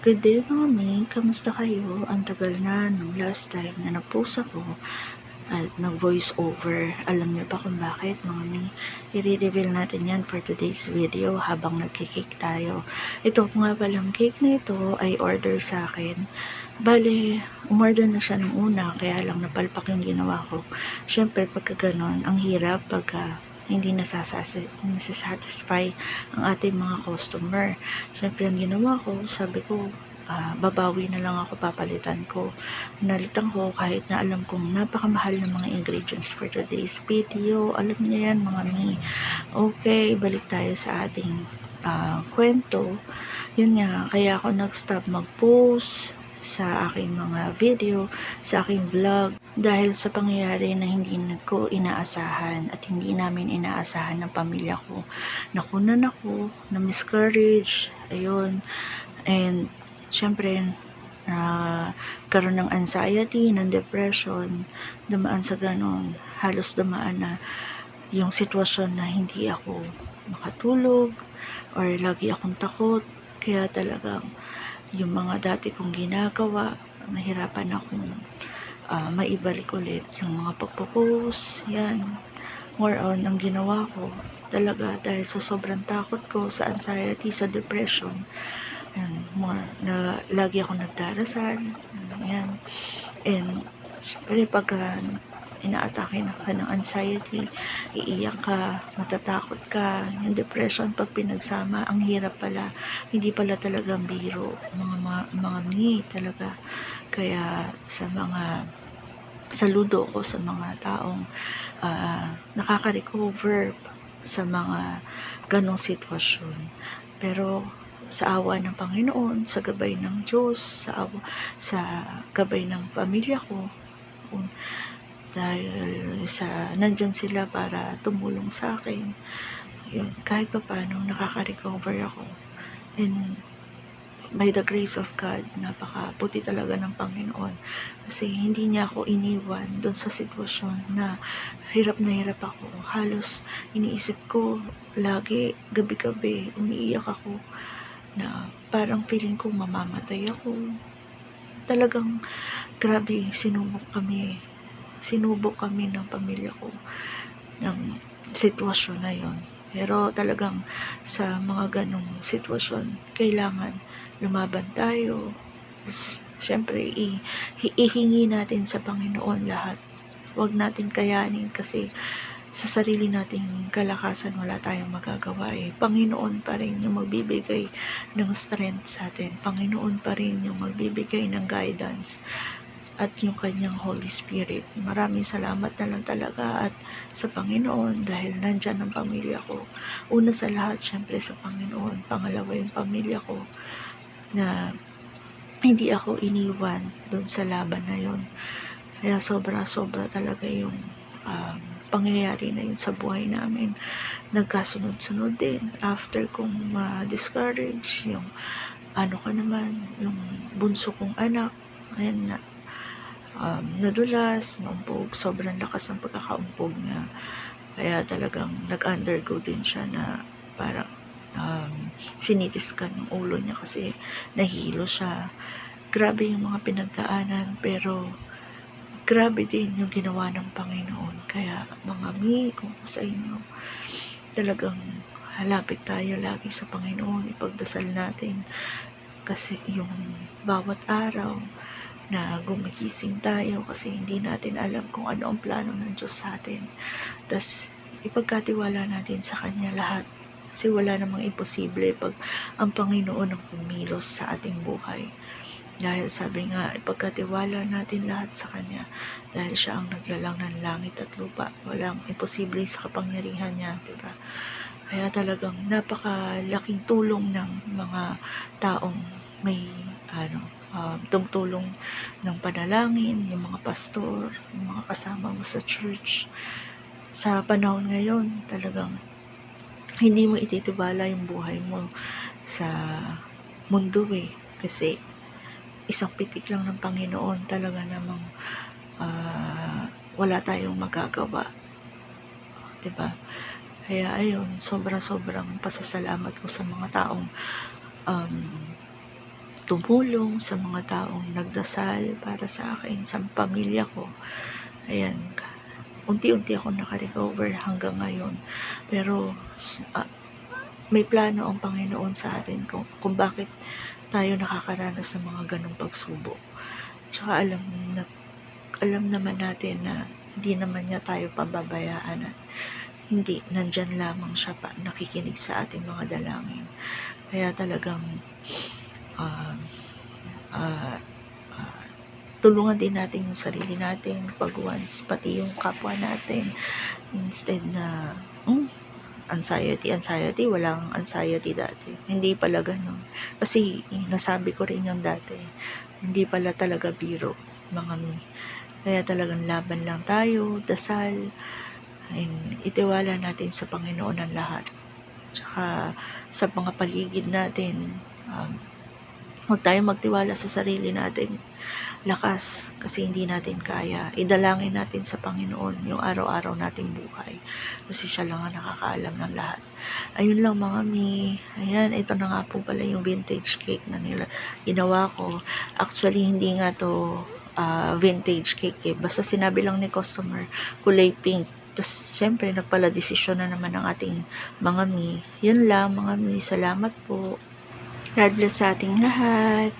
Good day mga kamusta kayo? Ang tagal na nung last time na nag-post ako at nag-voice over. Alam niyo ba kung bakit mga mi? I-reveal natin yan for today's video habang nagkikik tayo. Ito nga palang cake na ito ay order sa akin. Bale, umorder na siya nung una, kaya lang napalpak yung ginawa ko. Siyempre, pagka ganon, ang hirap pagka hindi nasasatisfy ang ating mga customer. Siyempre, ang ginawa ko, sabi ko, ah, babawi na lang ako, papalitan ko. Nalitan ko kahit na alam kong napakamahal ng mga ingredients for today's video. Alam niyo yan, mga mi. Okay, balik tayo sa ating ah, kwento. Yun nga, kaya ako nag-stop mag-post sa aking mga video, sa aking vlog, dahil sa pangyayari na hindi ko inaasahan at hindi namin inaasahan ng pamilya ko. Nakunan ako, na-miscourage, ayun, and syempre, na karoon ng anxiety, ng depression, dumaan sa ganon, halos dumaan na yung sitwasyon na hindi ako makatulog or lagi akong takot, kaya talagang yung mga dati kong ginagawa, nahirapan akong ah, maibalik ulit yung mga pagpo-post, yan. More on, ang ginawa ko talaga dahil sa sobrang takot ko, sa anxiety, sa depression, yan, more, na, lagi ako nagdarasal, yan. And, syempre, pagka inaatake na ka ng anxiety, iiyak ka, matatakot ka, yung depression pag pinagsama, ang hirap pala, hindi pala talagang biro, mga mga, mga mi talaga. Kaya sa mga saludo ko sa mga taong ah, nakaka-recover sa mga ganong sitwasyon. Pero sa awa ng Panginoon, sa gabay ng Diyos, sa awa, sa gabay ng pamilya ko, um, dahil sa nandyan sila para tumulong sa akin. Yun, kahit pa paano nakaka-recover ako. And by the grace of God, napakaputi talaga ng Panginoon. Kasi hindi niya ako iniwan doon sa sitwasyon na hirap na hirap ako. Halos iniisip ko lagi, gabi-gabi, umiiyak ako na parang feeling ko mamamatay ako. Talagang grabe, sinubok kami. Sinubok kami ng pamilya ko ng sitwasyon na yon. Pero talagang sa mga ganong sitwasyon, kailangan lumaban tayo. Siyempre, ihingi natin sa Panginoon lahat. Huwag natin kayanin kasi sa sarili nating kalakasan wala tayong magagawa eh. Panginoon pa rin yung magbibigay ng strength sa atin. Panginoon pa rin yung magbibigay ng guidance at yung kanyang Holy Spirit. Maraming salamat na lang talaga at sa Panginoon dahil nandyan ang pamilya ko. Una sa lahat, syempre sa Panginoon. Pangalawa yung pamilya ko na hindi ako iniwan doon sa laban na yon. Kaya sobra-sobra talaga yung um, pangyayari na yun sa buhay namin. Nagkasunod-sunod din. After kong ma-discourage, yung ano ka naman, yung bunso kong anak, ayan na, um, nadulas, naumpog, sobrang lakas ng pagkakaumpog niya. Kaya talagang nag-undergo din siya na parang um, sinitiskan yung ulo niya kasi nahilo siya. Grabe yung mga pinagdaanan pero grabe din yung ginawa ng Panginoon. Kaya mga mi, kung sa inyo, talagang halapit tayo lagi sa Panginoon, ipagdasal natin kasi yung bawat araw na gumigising tayo kasi hindi natin alam kung ano ang plano ng Diyos sa atin. Tapos, ipagkatiwala natin sa Kanya lahat. Kasi wala namang imposible pag ang Panginoon ang kumilos sa ating buhay. Dahil sabi nga, ipagkatiwala natin lahat sa Kanya. Dahil siya ang naglalang ng langit at lupa. Walang imposible sa kapangyarihan niya, di ba? Kaya talagang napakalaking tulong ng mga taong may ano, um, tumutulong ng panalangin, yung mga pastor, yung mga kasama mo sa church. Sa panahon ngayon, talagang hindi mo ititibala yung buhay mo sa mundo eh. Kasi isang pitik lang ng Panginoon talaga namang ah, wala tayong magagawa. ba? Kaya ayun, sobra-sobrang pasasalamat ko sa mga taong um, tumulong, sa mga taong nagdasal para sa akin, sa pamilya ko. Ayan, unti-unti ako nakarecover hanggang ngayon. Pero ah, may plano ang Panginoon sa atin kung, kung bakit tayo nakakaranas ng mga ganong pagsubok. Tsaka alam, na, alam naman natin na hindi naman niya tayo pababayaan at hindi, nandyan lamang siya pa nakikinig sa ating mga dalangin. Kaya talagang ah, ah, tulungan din natin yung sarili natin pag once, pati yung kapwa natin instead na mm, anxiety, anxiety, walang anxiety dati. Hindi pala ganun. Kasi eh, nasabi ko rin yung dati, hindi pala talaga biro, mga mi. Kaya talagang laban lang tayo, dasal, and itiwala natin sa Panginoon ang lahat. Tsaka sa mga paligid natin, um, huwag tayong magtiwala sa sarili natin. Lakas, kasi hindi natin kaya. Idalangin natin sa Panginoon yung araw-araw nating buhay. Kasi siya lang ang nakakaalam ng lahat. Ayun lang mga mi. Ayan, ito na nga po pala yung vintage cake na nila ginawa ko. Actually, hindi nga to ah, vintage cake eh. Basta sinabi lang ni customer, kulay pink. Tapos, syempre, nagpala desisyon na naman ng ating mga mi. Yun lang, mga mi. Salamat po. God bless sa ating lahat.